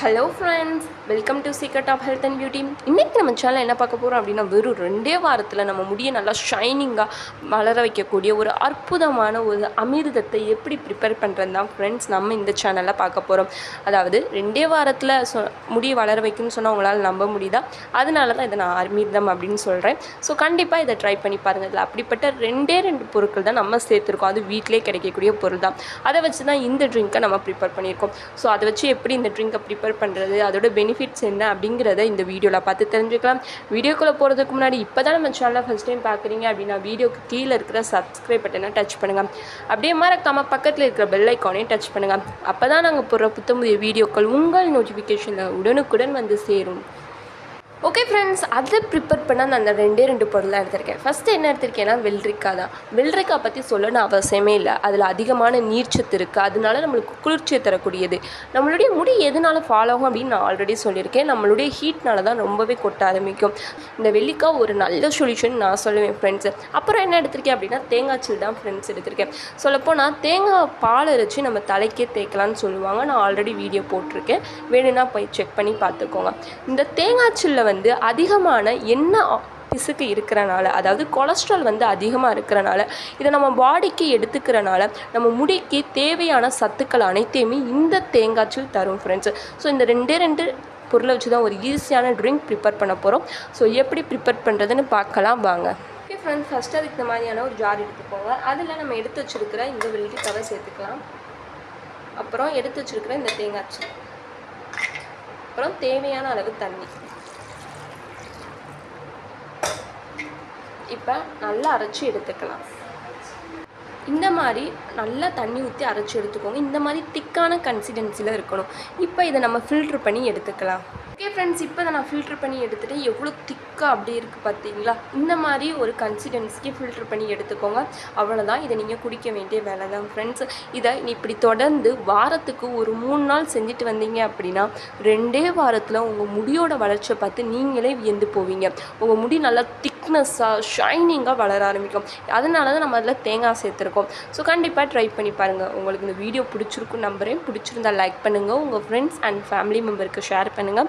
Hello friends welcome to secret of health and beauty இன்றைக்கி நம்ம channel என்ன பார்க்க போகிறோம் அப்படின்னா வெறும் ரெண்டே வாரத்தில் நம்ம முடியை நல்லா ஷைனிங்காக வளர வைக்கக்கூடிய ஒரு அற்புதமான ஒரு அமிர்தத்தை எப்படி ப்ரிப்பேர் பண்ணுறது தான் ஃப்ரெண்ட்ஸ் நம்ம இந்த சேனலில் பார்க்க போகிறோம் அதாவது ரெண்டே வாரத்தில் சொ முடியை வளர வைக்கும்னு சொன்னால் உங்களால் நம்ப முடியுதா? அதனால தான் இதை நான் அமிர்தம் அப்படின்னு சொல்கிறேன் ஸோ கண்டிப்பாக இதை ட்ரை பண்ணி பாருங்கள் இதில் அப்படிப்பட்ட ரெண்டே ரெண்டு பொருட்கள் தான் நம்ம சேர்த்துருக்கோம். அது வீட்டிலே கிடைக்கக்கூடிய பொருள் தான். அதை வச்சு தான் இந்த ட்ரிங்க்கை நம்ம ப்ரிப்பேர் பண்ணியிருக்கோம். ஸோ அதை வச்சு எப்படி இந்த ட்ரிங்கை ப்ரிப்பேர் பண்ணுறது அதோட பெனிஃபிட்ஸ் என்ன அப்படிங்கிறத இந்த வீடியோவில் பார்த்து தெரிஞ்சுக்கலாம். வீடியோக்குள்ளே போகிறதுக்கு முன்னாடி இப்போ தான் நம்ம சேனலை ஃபஸ்ட் டைம் பார்க்குறீங்க அப்படின்னா வீடியோக்கு கீழே இருக்கிற சப்ஸ்கிரைப் பட்டனை டச் பண்ணுங்கள் அப்படியே மறக்காம பக்கத்தில் இருக்கிற பெல் ஐக்கானையும் டச் பண்ணுங்கள் அப்போ தான் நாங்கள் போடுற புத்தமுதிய வீடியோக்கள் உங்கள் நோட்டிஃபிகேஷனில் உடனுக்குடன் வந்து சேரும். ஓகே ஃப்ரெண்ட்ஸ் அதை ப்ரிப்பேர் பண்ண நான் அந்த ரெண்டே ரெண்டு பொருளாக எடுத்திருக்கேன். ஃபஸ்ட்டு என்ன எடுத்திருக்கேன்னா வெள்ளரிக்காய் தான். வெள்ளரிக்காய் பற்றி சொல்லணும் அவசியமே இல்லை. அதில் அதிகமான நீர்ச்சத்து இருக்குது அதனால நம்மளுக்கு குளிர்ச்சியை தரக்கூடியது. நம்மளுடைய முடி எதனால ஃபாலோ ஆகும் அப்படின்னு நான் ஆல்ரெடி சொல்லியிருக்கேன். நம்மளுடைய ஹீட்னால தான் ரொம்பவே கொட்ட ஆரம்பிக்கும். இந்த வெள்ளிக்காய் ஒரு நல்ல சொல்யூஷன் நான் சொல்லுவேன் ஃப்ரெண்ட்ஸு அப்புறம் என்ன எடுத்திருக்கேன் அப்படின்னா தேங்காய் சில் தான் ஃப்ரெண்ட்ஸ் எடுத்திருக்கேன். சொல்லப்போனால் தேங்காய் பால் அரைச்சி நம்ம தலைக்கே தேய்க்கலாம்னு சொல்லுவாங்க. நான் ஆல்ரெடி வீடியோ போட்டிருக்கேன். வேணும்னா போய் செக் பண்ணி பார்த்துக்கோங்க. இந்த தேங்காய் சில்லை வந்து அதிகமான எண்ணெய் பிசுக்கு இருக்கிறனால அதாவது கொலஸ்ட்ரால் வந்து அதிகமாக இருக்கிறனால இதை நம்ம பாடிக்கு எடுத்துக்கிறனால நம்ம முடிக்கு தேவையான சத்துக்கள் அனைத்தையுமே இந்த தேங்காய்ச்சில் தரும் ஃப்ரெண்ட்ஸ் ஸோ இந்த ரெண்டே ரெண்டு பொருளை வச்சு தான் ஒரு ஈஸியான ட்ரிங்க் ப்ரிப்பேர் பண்ண போகிறோம் ஸோ எப்படி ப்ரிப்பேர் பண்ணுறதுன்னு பார்க்கலாம் வாங்க. ஓகே ஃப்ரெண்ட்ஸ் ஃபஸ்ட்டு அதுக்கு இந்த மாதிரியான ஒரு ஜார் எடுத்துக்கோங்க அதில் நம்ம எடுத்து வச்சுருக்கிற இந்த வெள்ளரிக்காவை சேர்த்துக்கலாம். அப்புறம் எடுத்து வச்சுருக்கிற இந்த தேங்காய்ச்சி அப்புறம் தேவையான அளவு தண்ணி. இப்போ நல்லா அரைச்சி எடுத்துக்கலாம். இந்த மாதிரி நல்லா தண்ணி ஊற்றி அரைச்சி எடுத்துக்கோங்க. இந்த மாதிரி திக்கான கன்சிஸ்டன்சியில் இருக்கணும். இப்போ இதை நம்ம ஃபில்ட்ரு பண்ணி எடுத்துக்கலாம். ஓகே ஃப்ரெண்ட்ஸ் இப்போ நான் ஃபில்ட்ரு பண்ணி எடுத்துகிட்டு எவ்வளோ திக்காக அப்படி இருக்குது பார்த்தீங்களா? இந்த மாதிரி ஒரு கன்சிஸ்டன்சிக்கு ஃபில்ட்ரு பண்ணி எடுத்துக்கோங்க. அவ்வளோதான் இதை நீங்கள் குடிக்க வேண்டிய வேலை தான் ஃப்ரெண்ட்ஸ் இதை நீ இப்படி தொடர்ந்து வாரத்துக்கு ஒரு மூணு நாள் செஞ்சுட்டு வந்தீங்க அப்படின்னா ரெண்டே வாரத்தில் உங்கள் முடியோட வளர்ச்சியை பார்த்து நீங்களே வியந்து போவீங்க. உங்கள் முடி நல்லா திக்னஸ்ஸாக ஷைனிங்காக வளர ஆரம்பிக்கும். அதனால தான் நம்ம அதில் தேங்காய் சேர்த்துருக்கோம். ஸோ கண்டிப்பாக ட்ரை பண்ணி பாருங்கள் உங்களுக்கு இந்த வீடியோ பிடிச்சிருக்கும் நம்புறேன். பிடிச்சிருந்தா லைக் பண்ணுங்கள் உங்கள் ஃப்ரெண்ட்ஸ் அண்ட் ஃபேமிலி மெம்பருக்கு ஷேர் பண்ணுங்கள்